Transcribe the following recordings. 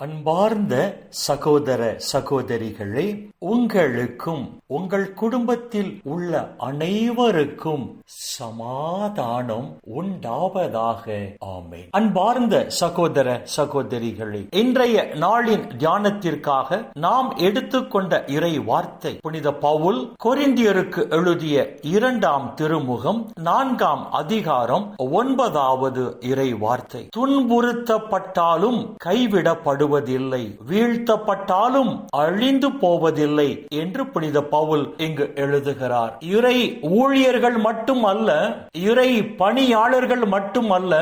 அன்பார்ந்த சகோதர சகோதரிகளே உங்களுக்கும் உங்கள் குடும்பத்தில் உள்ள அனைவருக்கும் சமாதானம் உண்டாவதாக. ஆமை அன்பார்ந்த சகோதர சகோதரிகளே இன்றைய நாளின் தியானத்திற்காக நாம் எடுத்துக்கொண்ட இறை வார்த்தை புனித பவுல் கொரிந்தியருக்கு எழுதிய இரண்டாம் திருமுகம் நான்காம் அதிகாரம் ஒன்பதாவது இறை வார்த்தை. துன்புறுத்தப்பட்டாலும் கைவிடப்படும் விடுவதில்லை. வீழ்த்தப்பட்டாலும் அழிந்து போவதில்லை என்று புனித பவுல் இங்கு எழுதுகிறார். இறை ஊழியர்கள் மட்டும் அல்ல இறை பணியாளர்கள் மட்டும் அல்ல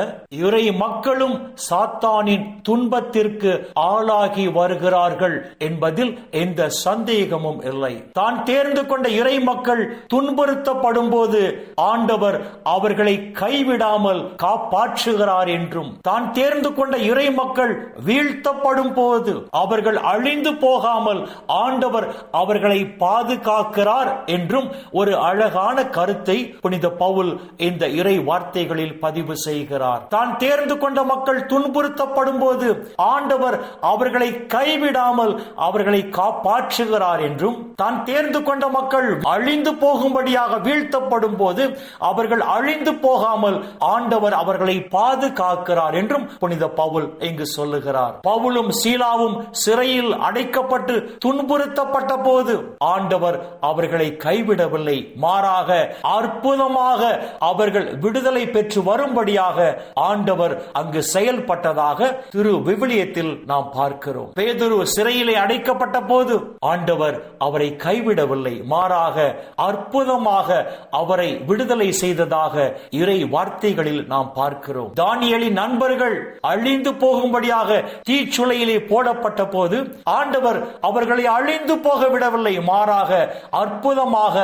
இறை மக்களும் சாத்தானின் துன்பத்திற்கு ஆளாகி வருகிறார்கள் என்பதில் எந்த சந்தேகமும் இல்லை. தான் தேர்ந்து கொண்ட இறை மக்கள் துன்புறுத்தப்படும் போது ஆண்டவர் அவர்களை கைவிடாமல் காப்பாற்றுகிறார் என்றும் தான் தேர்ந்து கொண்ட இறை மக்கள் வீழ்த்தப்படும் போது அவர்கள் அழிந்து போகாமல் ஆண்டவர் அவர்களை பாதுகாக்கிறார் என்றும் ஒரு அழகான கருத்தை புனித பவுல் இந்த இறை வார்த்தைகளில் பதிவு செய்கிறார். தான் தேர்ந்து கொண்ட மக்கள் துன்புறுத்தப்படும் போது ஆண்டவர் அவர்களை கைவிடாமல் அவர்களை காப்பாற்றுகிறார் என்றும் தான் தேர்ந்து கொண்ட மக்கள் அழிந்து போகும்படியாக வீழ்த்தப்படும் போது அவர்கள் அழிந்து போகாமல் ஆண்டவர் அவர்களை பாதுகாக்கிறார் என்றும் புனித பவுல் இங்கு சொல்லுகிறார். பவுல் பவுலும் சீலாவும் சிறையில் அடைக்கப்பட்டு துன்புறுத்தப்பட்ட போது ஆண்டவர் அவர்களை கைவிடவில்லை. மாறாக அற்புதமாக அவர்கள் விடுதலை பெற்று வரும்படியாக ஆண்டவர் அங்கு செயல்பட்டதாக திரு விவிலியத்தில் நாம் பார்க்கிறோம். பேதுரு சிறையிலே அடைக்கப்பட்ட போது ஆண்டவர் அவரை கைவிடவில்லை. மாறாக அற்புதமாக அவரை விடுதலை செய்ததாக இறை வார்த்தைகளில் நாம் பார்க்கிறோம். தானியலின் நண்பர்கள் அழிந்து போகும்படியாக தீச்சுளையிலே போடப்பட்ட போது ஆண்டவர் அவர்களை அழிந்து போக விடவில்லை. மாறாக அற்புதமாக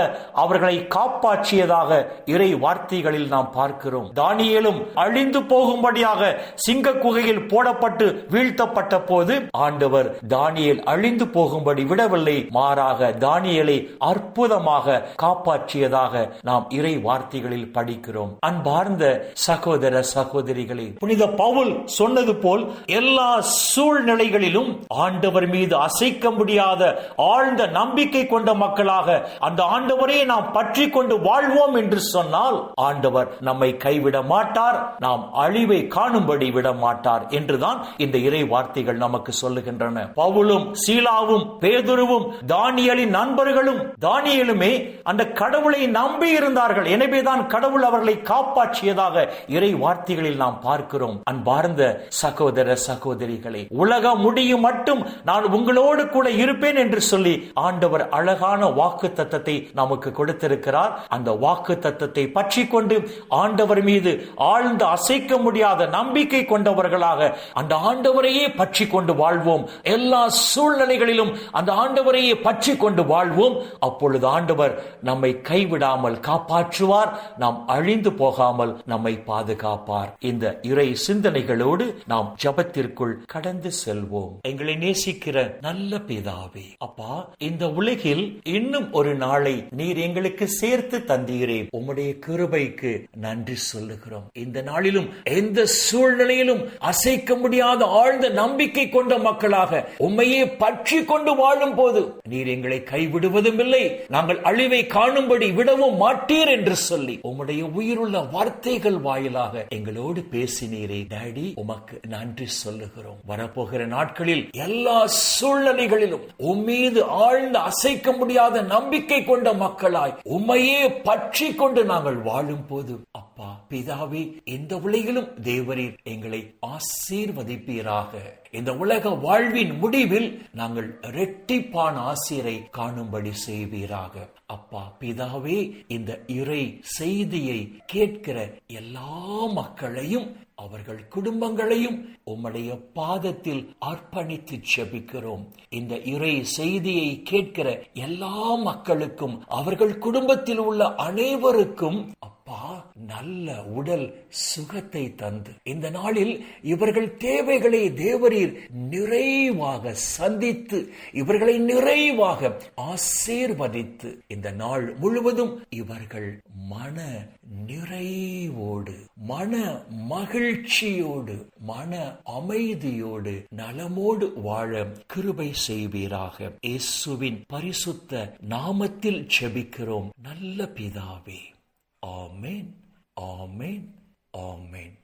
அவர்களை காப்பாற்றியதாக இறை வார்த்தைகளில் நாம் பார்க்கிறோம். தானியலும் அழிந்து போகும்படியாக சிங்க குகையில் போடப்பட்டு வீழ்த்தப்பட்ட போது ஆண்டவர் தானியல் அழிந்து போகும்படி விடவில்லை. மாறாக தானியலை அற்புதமாக காப்பாற்றியதாக நாம் இறை வார்த்தைகளில் படிக்கிறோம். அன்பார்ந்த சகோதர சகோதரிகளை புனித பவுல் சொன்னது போல் எல்லா சூழ்நிலைகளிலும் ஆண்டவர் மீது அசைக்க முடியாத ஆழ்ந்த நம்பிக்கை கொண்ட மக்களாக அந்த ஆண்டவரை நாம் பற்றி கொண்டு வாழ்வோம் என்று சொன்னால் ஆண்டவர் நம்மை கைவிட மாட்டார் நாம் அழிவை காணும்படி விட மாட்டார் என்றுதான் இந்த இறை வார்த்தைகள் நமக்கு சொல்லுகின்றன. பவுலும் சீலாவும் பேதுருவும் தானியலின் நண்பர்களும் தானியலுமே அந்த கடவுளை நம்பி இருந்தார்கள். எனவேதான் கடவுள் அவர்களை காப்பாற்றியதாக இறை வார்த்தைகளில் நாம் பார்க்கிறோம். அன்பார்ந்த சகோதர சகோதரிகளை உலகம் முடியும் மட்டும் நான் உங்களோடு கூட இருப்பேன் என்று சொல்லி ஆண்டவர் அழகான வாக்கு தத்தத்தை நமக்கு கொடுத்திருக்கிறார். அந்த வாக்கு தத்தத்தை பற்றி கொண்டு ஆண்டவர் மீது ஆழ்ந்த அசைக்க முடியாத நம்பிக்கை கொண்டவர்களாக அந்த ஆண்டவரையே பற்றி கொண்டு வாழ்வோம். எல்லா சூழ்நிலைகளிலும் அந்த ஆண்டவரையே பற்றி கொண்டு வாழ்வோம். அப்பொழுது ஆண்டவர் நம்மை கைவிடாமல் காப்பாற்றுவார். நாம் அழிந்து போகாமல் நம்மை பாதுகாப்பார். இந்த இறை சிந்தனைகளோடு நாம் ஜபத்திற்குள் கடந்து செல்வோம். எங்களை நேசிக்கிற நல்ல பிதாவே. அப்பா இந்த உலகில் இன்னும் ஒரு நாளை நீர் எங்களுக்கு சேர்த்து தந்தீரேன். உம்முடைய கிருபைக்கு நன்றி சொல்லுகிறோம். இந்த நாளிலும் எந்த சூழ்நிலையிலும் அசைக்க முடியாத ஆழ்ந்த நம்பிக்கை கொண்ட மக்களாக உண்மையே பற்றி கொண்டு வாழும் போது நீர் எங்களை கைவிடுவதும் இல்லை நாங்கள் அழிவை காணும்படி விடவும் மாட்டீர் என்று சொல்லி உம்முடைய உயிருள்ள வார்த்தைகள் வாயிலாக எங்களோடு பேசினீரே. டாடி உமக்கு நன்றி சொல்லுகிறோம். போகிற நாட்களில் எல்லா சூழ்நிலைகளிலும் உம்மீது ஆழ்ந்த அசைக்க முடியாத நம்பிக்கை கொண்ட மக்களாய் உம்மையே பற்றி கொண்டு நாங்கள் வாழும் போது பிதாவே இந்த உலகிலும் தேவரீர் எங்களை ஆசீர்வதிப்பீராக. இந்த உலக வாழ்வின் முடிவில் நாங்கள் இரட்டிப்பான ஆசிரை காணும்படி செய்வீராக. அப்பா பிதாவே இந்த இறை செய்தியை கேட்கிற எல்லா மக்களையும் அவர்கள் குடும்பங்களையும் உம்முடைய பாதத்தில் அர்ப்பணித்து செபிக்கிறோம் இந்த இறை செய்தியை கேட்கிற எல்லா மக்களுக்கும் அவர்கள் குடும்பத்தில் உள்ள அனைவருக்கும் நல்ல உடல் சுகத்தை தந்து. இந்த நாளில் இவர்கள் தேவைகளை தேவரீர் நிறைவாக சந்தித்து இவர்களை நிறைவாக ஆசீர்வதித்து இந்த நாள் முழுவதும் இவர்கள் மன நிறைவோடு மன மகிழ்ச்சியோடு மன அமைதியோடு நலமோடு வாழ கிருபை செய்வீராக. இயேசுவின் பரிசுத்த நாமத்தில் செபிக்கிறோம் நல்ல பிதாவே. ஆமேன். Amen. Amen.